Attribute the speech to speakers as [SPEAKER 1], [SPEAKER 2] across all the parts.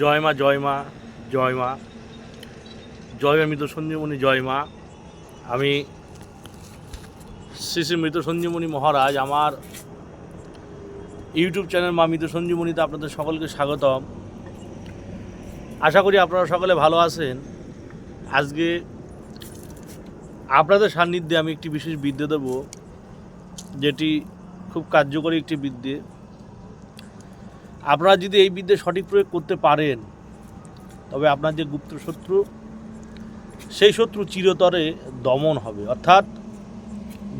[SPEAKER 1] জয় মা জয় মা জয় মা। জয় মৃত সঞ্জীবনী জয় মা। আমি শ্রী শ্রী মৃত সঞ্জীবনী মহারাজ, আমার ইউটিউব চ্যানেল মা মৃত সঞ্জীবনীতে আপনাদের সকলকে স্বাগতম। আশা করি আপনারা সকলে ভালো আছেন। আজকে আপনাদের সান্নিধ্যে আমি একটি বিশেষ বিদ্যে দেব, যেটি খুব কার্যকরী একটি বিদ্যে। আপনারা যদি এই বিদ্যে সঠিক প্রয়োগ করতে পারেন, তবে আপনার যে গুপ্ত শত্রু, সেই শত্রু চিরতরে দমন হবে। অর্থাৎ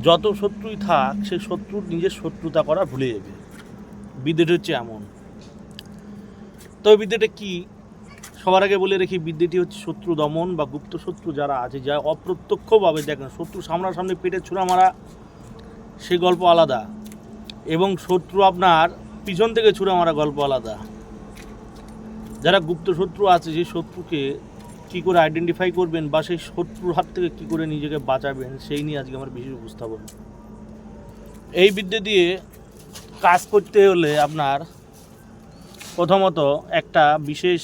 [SPEAKER 1] যত শত্রুই থাক, সেই শত্রুর নিজের শত্রুতা করা ভুলে যাবে। বিদ্যেটি হচ্ছে এমন। তবে বিদ্যেটা কি? সবার আগে বলে রেখি, বিদ্যেটি হচ্ছে শত্রু দমন বা গুপ্ত শত্রু যারা আছে যা অপ্রত্যক্ষভাবে দেখেন শত্রু সামনাসামনি পেটে ছুঁড়া মারা, সেই গল্প আলাদা। এবং শত্রু আপনার পিছন থেকে ছুড়ে মারা গল্প আলাদা। যারা গুপ্ত শত্রু আছে, সেই শত্রুকে কী করে আইডেন্টিফাই করবেন বা সেই শত্রুর হাত থেকে কী করে নিজেকে বাঁচাবেন, সেই নিয়ে আজকে আমার বিশেষ উপস্থাপন। এই বিদ্যে দিয়ে কাজ করতে হলে আপনার প্রথমত একটা বিশেষ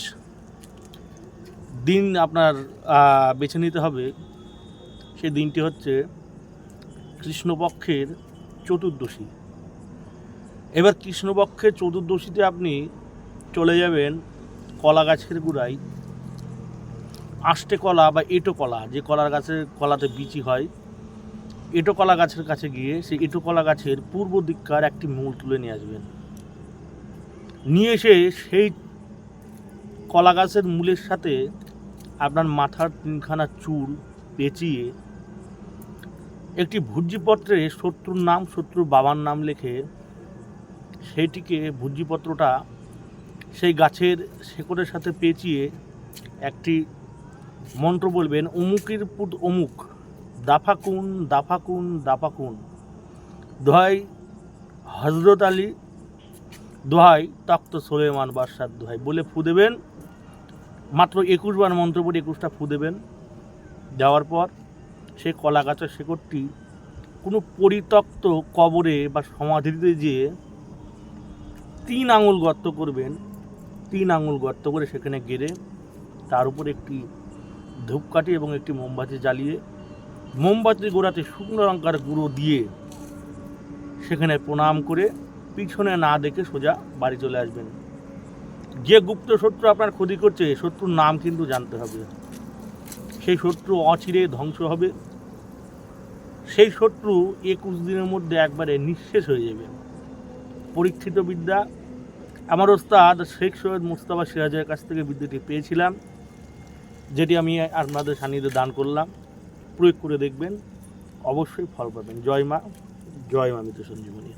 [SPEAKER 1] দিন আপনার বেছে নিতে হবে। সেই দিনটি হচ্ছে কৃষ্ণপক্ষের চতুর্দশী। এবার কৃষ্ণপক্ষের চতুর্দশীতে আপনি চলে যাবেন কলা গাছের গোড়ায়। আষ্টে কলা বা এঁটো কলা, যে কলার গাছের কলাতে বিচি হয়, এঁটো কলা গাছের কাছে গিয়ে সেই এঁটো কলা গাছের পূর্ব দিককার একটি মূল তুলে নিয়ে আসবেন। নিয়ে এসে সেই কলা গাছের মূলের সাথে আপনার মাথার তিনখানা চুল পেঁচিয়ে একটি ভুজ্জিপত্রে শত্রুর নাম, শত্রুর বাবার নাম লিখে সেইটিকে ভুজ্জিপত্রটা সেই গাছের শেকড়ের সাথে পেঁচিয়ে একটি মন্ত্র বলবেন, অমুকের পুত অমুক, দাফাকুন দাফাকুন দাফাকুন। দোহাই হজরত আলী, দোহাই তক্ত সোলেমান বাদশার দোহাই। বলে ফু দেবেন, মাত্র একুশ বার মন্ত্র পড়ে একুশটা ফু দেবেন। দেওয়ার পর সে কলা গাছের শেকড়টি কোনো পরিত্যক্ত কবরে বা সমাধিতে যেয়ে তিন আঙুল গর্ত করবেন, তিন আঙুল গর্ত করে সেখানে গেড়ে তার উপর একটি ধূপকাঠি এবং একটি মোমবাতি জ্বালিয়ে মোমবাতির গোড়াতে শুকনো লঙ্কার গুঁড়ো দিয়ে সেখানে প্রণাম করে পিছনে না দেখে সোজা বাড়ি চলে আসবেন। যে গুপ্ত শত্রু আপনার ক্ষতি করছে শত্রুর নাম কিন্তু জানতে হবে। সেই শত্রু অচিরে ধ্বংস হবে। সেই শত্রু একুশ দিনের মধ্যে একবারে নিঃশেষ হয়ে যাবে। পরীক্ষিত বিদ্যা। আমার ওস্তাদ শেখ সৈয়দ মুস্তাফা সিরাজের কাছ থেকে বিদ্যাটি পেয়েছিলাম, যেটি আমি আপনাদের সান্নিধ্যে দান করলাম। প্রয়োগ করে দেখবেন, অবশ্যই ফল পাবেন। জয় মা জয় মা মৃত সঞ্জীবনী।